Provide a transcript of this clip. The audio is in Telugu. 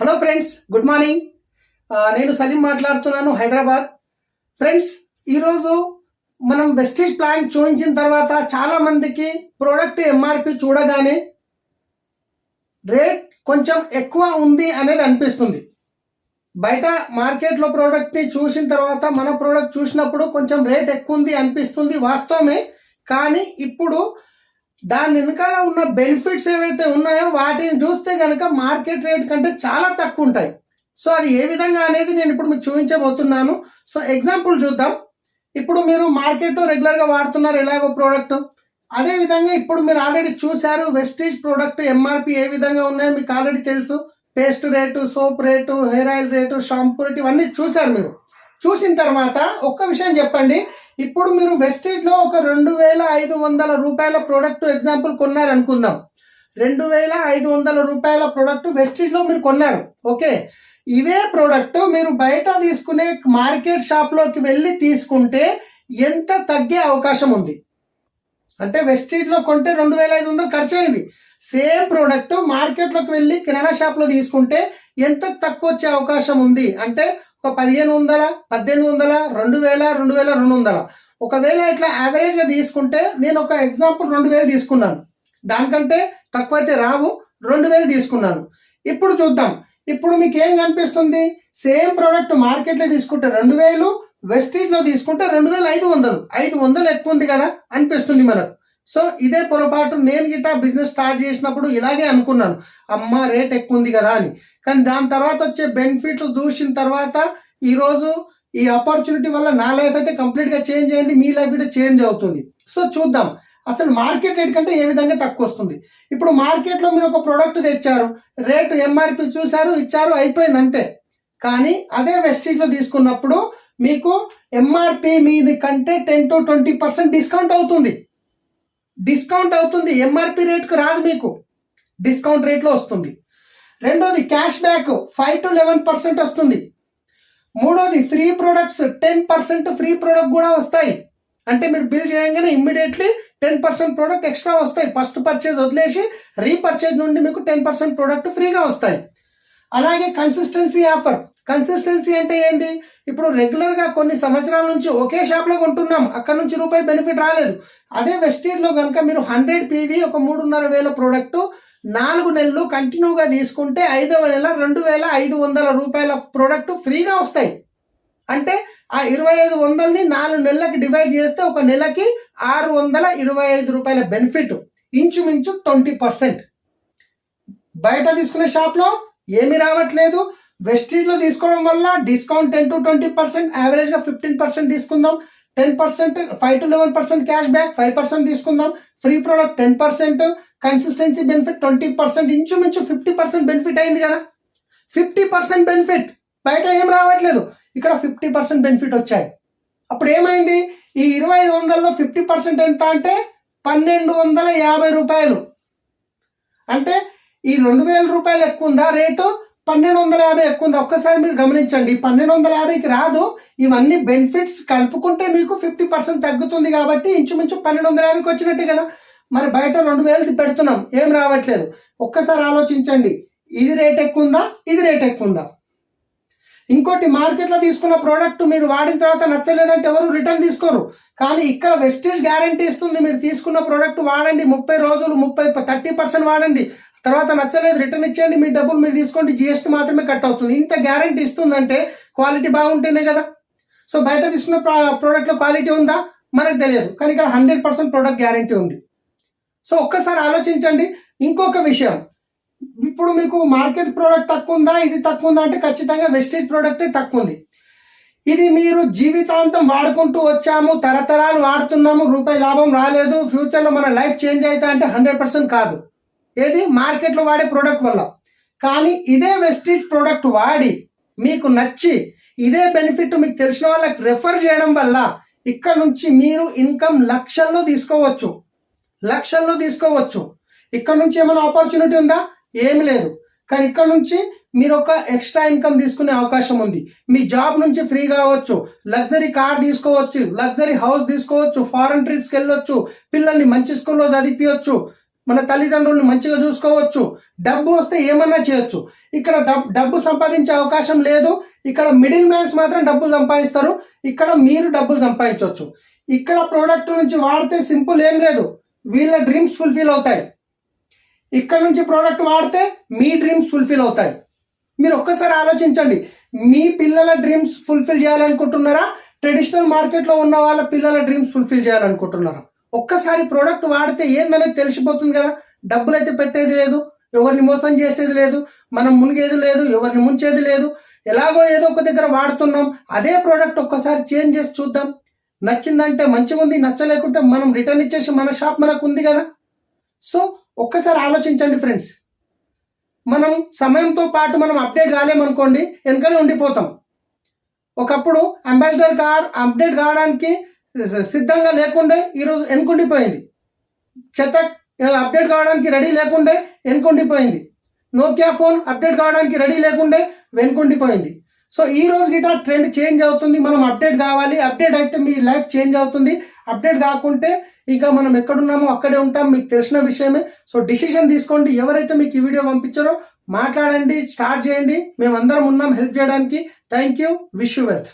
హలో ఫ్రెండ్స్ గుడ్ మార్నింగ్ నేను సలీం మాట్లాడుతున్నాను హైదరాబాద్. ఫ్రెండ్స్ ఈరోజు మనం వెస్టేజ్ ప్లాన్ చూపించిన తర్వాత చాలా మందికి ప్రోడక్ట్ ఎంఆర్పి చూడగానే రేట్ కొంచెం ఎక్కువ ఉంది అనేది అనిపిస్తుంది. బయట మార్కెట్లో ప్రోడక్ట్ని చూసిన తర్వాత మన ప్రోడక్ట్ చూసినప్పుడు కొంచెం రేట్ ఎక్కువ ఉంది అనిపిస్తుంది వాస్తవమే. కానీ ఇప్పుడు దాని వెనకాల ఉన్న బెనిఫిట్స్ ఏవైతే ఉన్నాయో వాటిని చూస్తే కనుక మార్కెట్ రేట్ కంటే చాలా తక్కువ ఉంటాయి. సో అది ఏ విధంగా అనేది నేను ఇప్పుడు మీకు చూపించబోతున్నాను. సో ఎగ్జాంపుల్ చూద్దాం. ఇప్పుడు మీరు మార్కెట్లో రెగ్యులర్గా వాడుతున్నారు ఎలాగో ప్రోడక్ట్ అదే విధంగా ఇప్పుడు మీరు ఆల్రెడీ చూశారు వెస్టేజ్ ప్రోడక్ట్ ఎంఆర్పి ఏ విధంగా ఉన్నాయో మీకు ఆల్రెడీ తెలుసు. Paste rate soap rate hair oil rate shampoo rate ఇవన్నీ చూశారు మీరు. చూసిన తర్వాత ఒక్క విషయం చెప్పండి. ఇప్పుడు మీరు వెస్టీట్లో ఒక రెండు వేల ఐదు వందల రూపాయల ప్రోడక్ట్ ఎగ్జాంపుల్ కొన్నారనుకుందాం. రెండు వేల ఐదు వందల రూపాయల ప్రోడక్ట్ వెస్టిట్లో మీరు కొన్నారు. ఓకే ఇవే ప్రోడక్ట్ మీరు బయట తీసుకునే మార్కెట్ షాప్లోకి వెళ్ళి తీసుకుంటే ఎంత తగ్గే అవకాశం ఉంది. అంటే వెస్టిట్లో కొంటే రెండు వేల ఐదు వందలు ఖర్చు అయింది. సేమ్ ప్రోడక్ట్ మార్కెట్లోకి వెళ్ళి కిరాణా షాప్లో తీసుకుంటే ఎంత తక్కువ వచ్చే అవకాశం ఉంది? అంటే ఒక పదిహేను వందల పద్దెనిమిది వందల రెండు వేల రెండు వేల రెండు వందల. ఒకవేళ ఇట్లా యావరేజ్గా తీసుకుంటే నేను ఒక ఎగ్జాంపుల్ రెండు వేలు తీసుకున్నాను. దానికంటే తక్కువ అయితే రావు రెండు వేలు తీసుకున్నాను. ఇప్పుడు చూద్దాం. ఇప్పుడు మీకు ఏం కనిపిస్తుంది? సేమ్ ప్రోడక్ట్ మార్కెట్లో తీసుకుంటే రెండు వేలు వెస్టీజ్లో తీసుకుంటే రెండు వేల ఐదు వందలు. ఐదు వందలు ఎక్కువ ఉంది కదా? అనిపిస్తుంది మనకు. సో ఇదే పొరపాటు నేను గిట్ట బిజినెస్ స్టార్ట్ చేసినప్పుడు ఇలాగే అనుకున్నాను. అమ్మ రేట్ ఎక్కువ ఉంది కదా అని. కానీ దాని తర్వాత వచ్చే బెనిఫిట్లు చూసిన తర్వాత ఈరోజు ఈ ఆపర్చునిటీ వల్ల నా లైఫ్ అయితే కంప్లీట్గా చేంజ్ అయింది మీ లైఫ్ కూడా చేంజ్ అవుతుంది. సో చూద్దాం. అసలు మార్కెట్ రేట్ కంటే ఏ విధంగా తక్కువ వస్తుంది? ఇప్పుడు మార్కెట్లో మీరు ఒక ప్రోడక్ట్ తెచ్చారు రేటు ఎంఆర్పి చూశారు ఇచ్చారు అయిపోయింది అంతే. కానీ అదే వెస్టీజ్లో తీసుకున్నప్పుడు మీకు ఎంఆర్పి మీది కంటే ten to twenty percent discount అవుతుంది. డిస్కౌంట్ అవుతుంది. ఎంఆర్పి రేట్కు రాదు మీకు. డిస్కౌంట్ రేట్లో వస్తుంది. రెండోది cash back five to eleven percent వస్తుంది. మూడోది free products ten percent free product కూడా వస్తాయి. అంటే మీరు బిల్ చేయగానే immediately ten percent product extra వస్తాయి. ఫస్ట్ పర్చేజ్ వదిలేసి రీపర్చేజ్ నుండి మీకు టెన్ పర్సెంట్ ప్రోడక్ట్ ఫ్రీగా వస్తాయి. అలాగే కన్సిస్టెన్సీ ఆఫర్ కన్సిస్టెన్సీ అంటే ఏంటి? ఇప్పుడు రెగ్యులర్గా కొన్ని సంవత్సరాల నుంచి ఒకే షాప్లో కొంటున్నాం. అక్కడ నుంచి రూపాయి బెనిఫిట్ రాలేదు. అదే వెస్టీజ్లో కనుక మీరు హండ్రెడ్ పీవీ ఒక మూడున్నర వేల ప్రోడక్ట్ నాలుగు నెలలు కంటిన్యూగా తీసుకుంటే ఐదవ నెల రెండు వేల ఐదు వందల రూపాయల ప్రోడక్ట్ ఫ్రీగా వస్తాయి. అంటే ఆ ఇరవై ఐదు వందలని నాలుగు నెలలకి డివైడ్ చేస్తే ఒక నెలకి ఆరు వందల ఇరవై ఐదు రూపాయల బెనిఫిట్ ఇంచుమించు ట్వంటీ పర్సెంట్ బయట తీసుకునే షాప్లో ఏమీ రావట్లేదు. వెస్టీజ్లో తీసుకోవడం వల్ల discount ten to twenty percent యావరేజ్గా ఫిఫ్టీన్ పర్సెంట్ తీసుకుందాం. Ten percent five to eleven percent cash back five percent తీసుకుందాం. Free product ten percent consistency benefit twenty percent ఇంచుమించు ఫిఫ్టీ పర్సెంట్ బెనిఫిట్ అయింది కదా. ఫిఫ్టీ పర్సెంట్ బెనిఫిట్ బయట ఏం రావట్లేదు. ఇక్కడ ఫిఫ్టీ పర్సెంట్ బెనిఫిట్ వచ్చాయి. అప్పుడు ఏమైంది? ఈ ఇరవై ఐదు వందల్లో ఫిఫ్టీ పర్సెంట్ ఎంత అంటే పన్నెండు వందల యాభై రూపాయలు. అంటే ఈ రెండు వేల రూపాయలు ఎక్కువ ఉందా రేటు పన్నెండు వందల యాభై ఎక్కువ ఉందా ఒక్కసారి మీరు గమనించండి. పన్నెండు వందల యాభైకి రాదు. ఇవన్నీ బెనిఫిట్స్ కలుపుకుంటే మీకు ఫిఫ్టీ పర్సెంట్ తగ్గుతుంది కాబట్టి ఇంచుమించు పన్నెండు వందల యాభైకి వచ్చినట్టే కదా. మరి బయట రెండు వేలది పెడుతున్నాం. ఏం రావట్లేదు. ఒక్కసారి ఆలోచించండి. ఇది రేట్ ఎక్కువ ఉందా ఇది రేట్ ఎక్కువ ఉందా ఇంకోటి మార్కెట్లో తీసుకున్న ప్రోడక్ట్ మీరు వాడిన తర్వాత నచ్చలేదంటే ఎవరు రిటర్న్ తీసుకోరు. కానీ ఇక్కడ వెస్టేజ్ గ్యారంటీ ఇస్తుంది. మీరు తీసుకున్న ప్రోడక్ట్ వాడండి. ముప్పై రోజులు ముప్పై థర్టీ పర్సెంట్ వాడండి. తర్వాత నచ్చలేదు రిటర్న్ ఇచ్చేయండి మీ డబ్బులు మీరు తీసుకోండి జిఎస్టీ మాత్రమే కట్ అవుతుంది. ఇంత గ్యారంటీ ఇస్తుందంటే క్వాలిటీ బాగుంటేనే కదా. సో బయట తీసుకున్న ప్రోడక్ట్లో క్వాలిటీ ఉందా? మనకు తెలియదు. కానీ ఇక్కడ హండ్రెడ్ పర్సెంట్ ప్రోడక్ట్ గ్యారంటీ ఉంది. సో ఒక్కసారి ఆలోచించండి. ఇంకొక విషయం. ఇప్పుడు మీకు మార్కెట్ ప్రోడక్ట్ తక్కువ ఉందా? ఇది తక్కువ ఉందా? అంటే ఖచ్చితంగా వెస్టేజ్ ప్రోడక్టే తక్కువ ఉంది. ఇది మీరు జీవితాంతం వాడుకుంటూ వచ్చాము తరతరాలు వాడుతున్నాము రూపాయి లాభం రాలేదు ఫ్యూచర్లో మన లైఫ్ చేంజ్ అవుతా అంటే హండ్రెడ్ పర్సెంట్ కాదు. ఏది? మార్కెట్లో వాడే ప్రోడక్ట్ వల్ల. కానీ ఇదే వెస్టేజ్ ప్రోడక్ట్ వాడి మీకు నచ్చి ఇదే బెనిఫిట్ మీకు తెలిసిన వాళ్ళకి రెఫర్ చేయడం వల్ల ఇక్కడ నుంచి మీరు ఇన్కమ్ లక్షల్లో తీసుకోవచ్చు. లక్షల్లో తీసుకోవచ్చు. ఇక్కడ నుంచి ఏమైనా ఆపర్చునిటీ ఉందా? ఏమి లేదు. కానీ ఇక్కడ నుంచి మీరు ఒక ఎక్స్ట్రా ఇన్కమ్ తీసుకునే అవకాశం ఉంది. మీ జాబ్ నుంచి ఫ్రీ కావచ్చు. లగ్జరీ కార్ తీసుకోవచ్చు. లగ్జరీ హౌస్ తీసుకోవచ్చు. ఫారెన్ ట్రిప్స్కి వెళ్ళొచ్చు. పిల్లల్ని మంచి స్కూల్లో చదివించవచ్చు మన తల్లిదండ్రులను మంచిగా చూసుకోవచ్చు. డబ్బు వస్తే ఏమన్నా చేయొచ్చు. ఇక్కడ డబ్బు సంపాదించే అవకాశం లేదు. ఇక్కడ మిడిల్ మ్యాన్స్ మాత్రం డబ్బులు సంపాదిస్తారు. ఇక్కడ మీరు డబ్బులు సంపాదించవచ్చు ఇక్కడ ప్రోడక్ట్ నుంచి వాడితే సింపుల్ ఏం లేదు. వీళ్ళ డ్రీమ్స్ ఫుల్ఫిల్ అవుతాయి. ఇక్కడ నుంచి ప్రోడక్ట్ వాడితే మీ డ్రీమ్స్ ఫుల్ఫిల్ అవుతాయి. మీరు ఒక్కసారి ఆలోచించండి. మీ పిల్లల డ్రీమ్స్ ఫుల్ఫిల్ చేయాలనుకుంటున్నారా? ట్రెడిషనల్ మార్కెట్లో ఉన్న వాళ్ళ పిల్లల డ్రీమ్స్ ఫుల్ఫిల్ చేయాలనుకుంటున్నారా? ఒక్కసారి ప్రోడక్ట్ వాడితే ఏందనేది తెలిసిపోతుంది కదా. డబ్బులు అయితే పెట్టేది లేదు ఎవరిని మోసం చేసేది లేదు మనం మునిగేది లేదు ఎవరిని ముంచేది లేదు. ఎలాగో ఏదో ఒక దగ్గర వాడుతున్నాం అదే ప్రోడక్ట్ ఒక్కసారి చేంజ్ చేసి చూద్దాం. నచ్చిందంటే మంచిగా ఉంది నచ్చలేకుంటే మనం రిటర్న్ ఇచ్చేసి మన షాప్ మనకు ఉంది కదా. సో ఒక్కసారి ఆలోచించండి ఫ్రెండ్స్ మనం సమయంతో పాటు మనం అప్డేట్ కాలేమనుకోండి వెనకనే ఉండిపోతాం. ఒకప్పుడు అంబాసిడర్ కార్ అప్డేట్ కావడానికి సిద్ధంగా లేకుండే ఈరోజు వెనుకుండిపోయింది చెత్త అప్డేట్ కావడానికి రెడీ లేకుండే వెనుకుండిపోయింది నోకియా ఫోన్ అప్డేట్ కావడానికి రెడీ లేకుండే వెనుకుండిపోయింది. సో ఈ రోజు గిట ట్రెండ్ చేంజ్ అవుతుంది. మనం అప్డేట్ కావాలి. అప్డేట్ అయితే మీ లైఫ్ చేంజ్ అవుతుంది. అప్డేట్ కాకుంటే ఇంకా మనం ఎక్కడున్నామో అక్కడే ఉంటాం. మీకు తెలిసిన విషయమే. సో డిసిషన్ తీసుకోండి. ఎవరైతే మీకు ఈ వీడియో పంపించారో మాట్లాడండి స్టార్ట్ చేయండి. మేము అందరం ఉన్నాం హెల్ప్ చేయడానికి. Thank you. Wish you wealth.